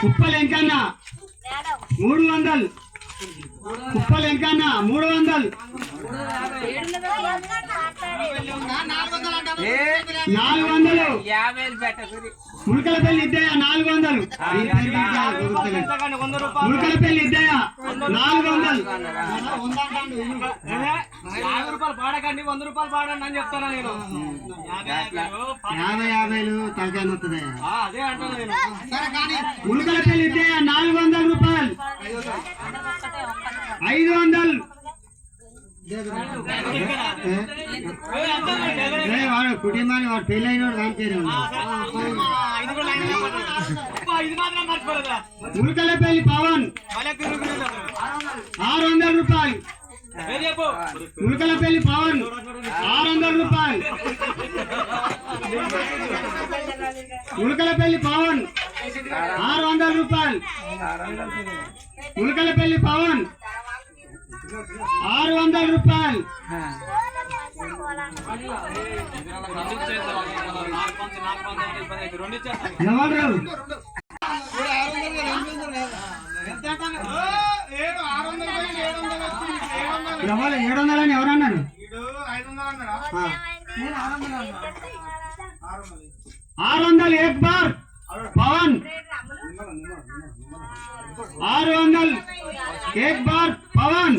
కుప్పలు ఎంకన్నా మూడు వందలు కుప్పలు ఎంకన్నా మూడు వందలు నాలుగు వందలు ములకల పెళ్ళి ఇద్దయా నాలుగు వందలు ములకల పెళ్ళి ఇద్దయా నాలుగు వందలు రూపాయలు పాడకండి వంద రూపాయలు పాడండి అని చెప్తాను నేను. యాభై యాభైలు తలకాయ అదే అంటాను నేను. పెళ్ళి ఇద్దయా నాలుగు వందల రూపాయలు. ఐదు వందలు. వాడు కుటుంబాన్ని వాడు దాని పేరు మర్చిపోలేదా ములకల పెళ్ళి పవన్. ఆరు వందల రూపాయలు. ములకల పెళ్ళి పవన్. ఆరు వందల రూపాయలు. ములకల పెళ్ళి పవన్. ఆరు వందల రూపాయలు. ములకల పెళ్ళి పవన్. ఆరు వందల రూపాయలు. పంచు, నాకు పంచు అంటే ఇబ్బంది అవుతుంది. రెండు ఇచ్చేస్తాను ఎవరు రావు? ఎవరు ఏడు వందలని ఎవరన్నారు. ఆరు వందలు ఏక్ బార్. పవన్. ఆరు వందలు. ఏక్ బార్. పవన్.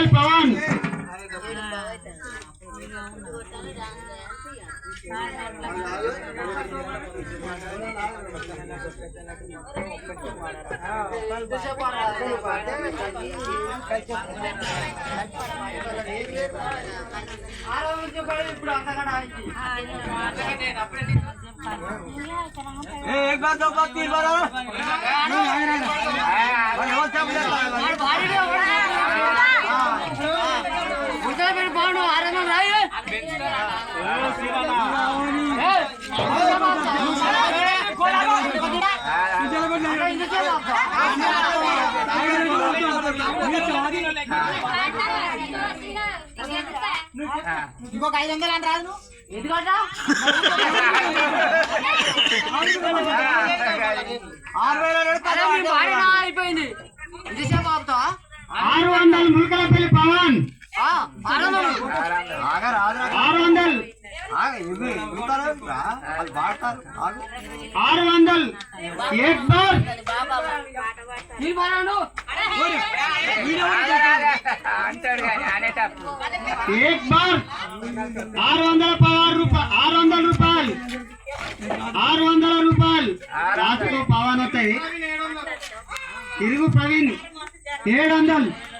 एक बार दो बार तीन बार भारी बाण आराम ఇంకొక ఐదు వందలు అని రాదు అయిపోయింది ఎంతసేపు ఆపుతావా ఆరు వందలు. ములకలపల్లి పవన్ ఆరు వందలు. ఆరు వందలు ఆరు వందలు. ఏక్ బార్. ఆరు వందల పదహారు రూపాయలు. ఆరు వందల రూపాయలు. ఆరు వందల రూపాయలు. రాసుకో పవన్ వస్తాయి. తిరుగు ప్రవీణ్. ఏడు వందలు.